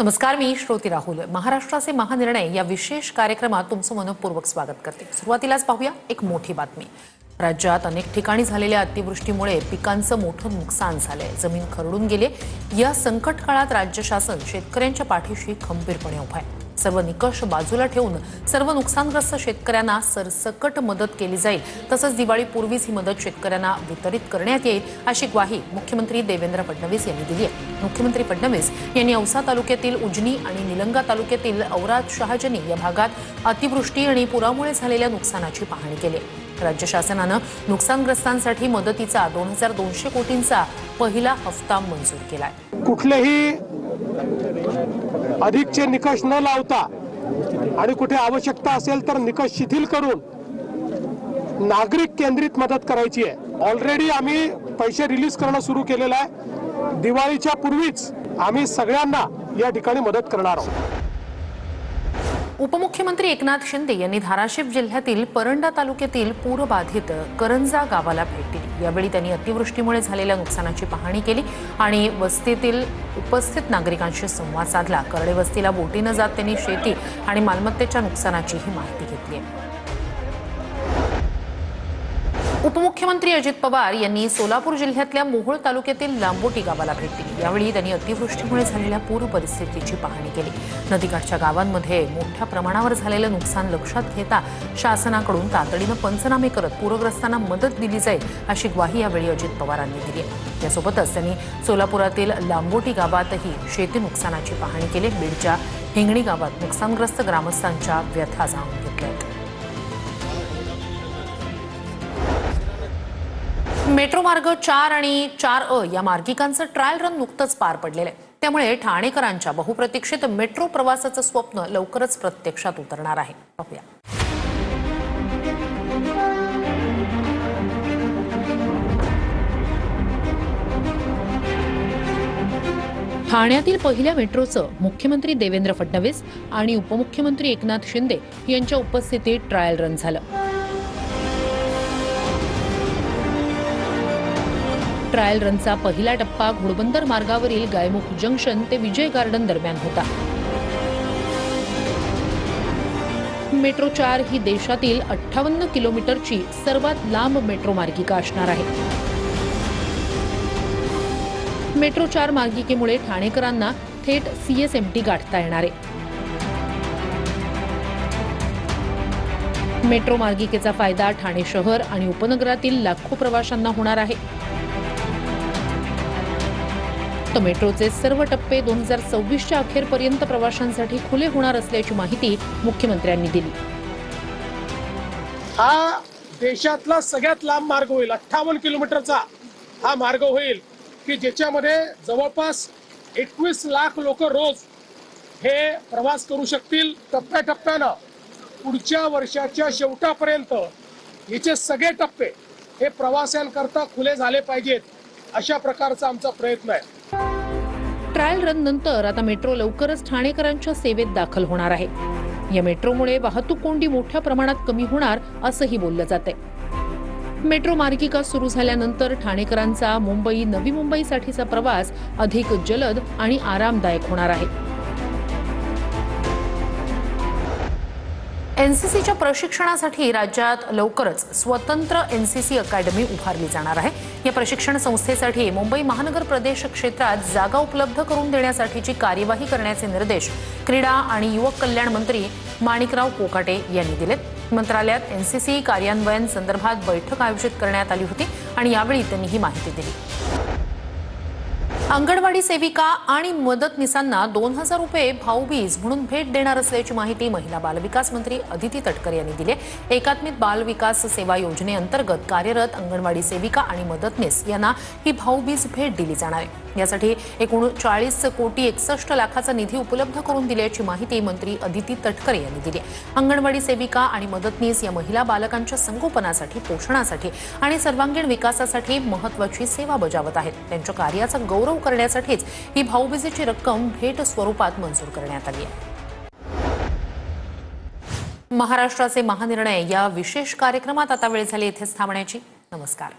नमस्कार मी श्रोती राहुल. महाराष्ट्राचे महानिर्णय या विशेष कार्यक्रमात तुमचं मनपूर्वक स्वागत करते. सुरुवातीलाच पाहूया एक मोठी बातमी. राज्यात अनेक ठिकाणी झालेल्या अतिवृष्टीमुळे पिकांचं मोठं नुकसान झालंय. जमीन खरडून गेले. या संकट काळात राज्य शासन शेतकऱ्यांच्या पाठीशी खंबीरपणे उभा आहे. सर्व निकष बाजूला ठेवून सर्व नुकसानग्रस्त शेतकऱ्यांना सरसकट मदत केली जाईल. तसंच दिवाळीपूर्वीच ही मदत शेतकऱ्यांना वितरित करण्यात येईल अशी ग्वाही मुख्यमंत्री देवेंद्र फडणवीस यांनी दिली आहे. मुख्यमंत्री फडणवीस यांनी औसा तालुक्यातील उजनी आणि निलंगा तालुक्यातील औराद शहाजनी या भागात अतिवृष्टी आणि पुरामुळे झालेल्या नुकसानाची पाहणी केली राज्य शासनानं नुकसानग्रस्तांसाठी मदतीचा दोन हजार दोनशे कोटींचा पहिला हप्ता मंजूर केलाय. कुठलेही अधिकचे निकष न लावता आणि कुठे आवश्यकता असेल तर निकष शिथिल करून नागरिक केंद्रित मदत करायची आहे. ऑलरेडी आम्ही पैसे रिलीज करणं सुरू केलेलं आहे. दिवाळीच्या पूर्वीच आम्ही सगळ्यांना या ठिकाणी मदत करणार आहोत. उपमुख्यमंत्री एकनाथ शिंदे यांनी धाराशिव जिल्ह्यातील परंडा तालुक्यातील पूरबाधित करंजा गावाला भेट दिली. यावेळी त्यांनी अतिवृष्टीमुळे झालेल्या नुकसानाची पाहणी केली आणि वस्तीतील उपस्थित नागरिकांशी संवाद साधला. करडे वस्तीला बोटीनं जात त्यांनी शेती आणि मालमत्तेच्या नुकसानाचीही माहिती घेतली आहे. उपमुख्यमंत्री अजित पवार यांनी सोलापूर जिल्ह्यातल्या मोहोळ तालुक्यातील लांबोटी गावाला भेट दिली. यावेळी त्यांनी अतिवृष्टीमुळे झालेल्या पूर परिस्थितीची पाहणी केली. नदीकाठच्या गावांमध्ये मोठ्या प्रमाणावर झालेलं नुकसान लक्षात घेता शासनाकडून तातडीनं पंचनामे करत पूरग्रस्तांना मदत दिली जाईल अशी ग्वाही यावेळी अजित पवारांनी दिली. यासोबतच त्यांनी सोलापुरातील लांबोटी गावातही शेती नुकसानाची पाहणी केली. बीडच्या हिंगणी गावात नुकसानग्रस्त ग्रामस्थांच्या व्यथा जाणून घेतल्या मेट्रो मार्ग चार आणि चार अ या मार्गिकांचं ट्रायल रन नुकतंच पार पडलेलं आहे. त्यामुळे ठाणेकरांच्या बहुप्रतीक्षित मेट्रो प्रवासाचं स्वप्न लवकरच प्रत्यक्षात उतरणार आहे. पाहूया. ठाण्यातील पहिल्या मेट्रोचं मुख्यमंत्री देवेंद्र फडणवीस आणि उपमुख्यमंत्री एकनाथ शिंदे यांच्या उपस्थितीत ट्रायल रन झालं. ट्रायल रनचा पहिला टप्पा घोडबंदर मार्गावरील गायमुख जंक्शन ते विजय गार्डन दरम्यान होता. मेट्रो चार ही देशातील अठ्ठावन्न किलोमीटरची सर्वात लांब मेट्रो मार्गिका असणार आहे. मेट्रो चार मार्गिकेमुळे ठाणेकरांना थेट सीएसएमटी गाठता येणार आहे. मेट्रो मार्गिकेचा फायदा ठाणे शहर आणि उपनगरातील लाखो प्रवाशांना होणार आहे. मेट्रोचे सर्व टप्पे दोन हजार सव्वीसच्या अखेरपर्यंत प्रवाशांसाठी खुले होणार असल्याची माहिती मुख्यमंत्र्यांनी दिली. हा देशातला सगळ्यात लांब मार्ग होईल अठ्ठावन्न किलोमीटरचा हा मार्ग होईल की ज्याच्यामध्ये जवळपास एकवीस लाख लोक रोज हे प्रवास करू शकतील. टप्प्याटप्प्यानं पुढच्या वर्षाच्या शेवटापर्यंत याचे सगळे टप्पे हे प्रवाशांकरता खुले झाले पाहिजेत. अशा प्रकारचा आमचा प्रयत्न आहे. ट्रायल रन नंतर आता मेट्रो लवकरच ठाणेकरांच्या सेवेत दाखल होणार आहे. या मेट्रोमुळे वाहतूक कोंडी मोठ्या प्रमाणात कमी होणार असंही बोललं जाते मेट्रो मार्गिका सुरू झाल्यानंतर ठाणेकरांचा मुंबई नवी मुंबईसाठीचा प्रवास अधिक जलद आणि आरामदायक होणार आहे. एनसीसीच्या प्रशिक्षणासाठी राज्यात लवकरच स्वतंत्र एनसीसी अकॅडमी उभारली जाणार आहे. या प्रशिक्षण संस्थेसाठी मुंबई महानगर प्रदेश क्षेत्रात जागा उपलब्ध करून देण्यासाठीची कार्यवाही करण्याचे निर्देश क्रीडा आणि युवक कल्याण मंत्री माणिकराव कोकाटे यांनी दिलेत. मंत्रालयात एनसीसी कार्यान्वयन संदर्भात बैठक आयोजित करण्यात आली होती आणि यावेळी त्यांनी ही माहिती दिली. अंगणवाडी सेविका आणि मदतनीसांना दोन हजार रुपये भाऊबीज म्हणून भेट देणार असल्याची माहिती महिला बालविकास मंत्री अदिती तटकर यांनी दिली एकात्मिक बालविकास सेवा योजनेअंतर्गत कार्यरत अंगणवाडी सेविका आणि मदतनीस यांना ही भाऊबीज भेट दिली जाणार आहे. यासाठी एकूण चाळीस कोटी एकसष्ट लाखाचा निधी उपलब्ध करून दिल्याची माहिती मंत्री अदिती तटकरे यांनी दिली अंगणवाडी सेविका आणि मदतनीस या महिला बालकांच्या संगोपनासाठी पोषणासाठी आणि सर्वांगीण विकासासाठी महत्वाची सेवा बजावत आहेत. त्यांच्या कार्याचा गौरव करण्यासाठीच ही भाऊबीजेची रक्कम भेट स्वरूपात मंजूर करण्यात आली आहे. महाराष्ट्राचे महानिर्णय या विशेष कार्यक्रमात आता वेळ झाली इथेच थांबण्याची. नमस्कार.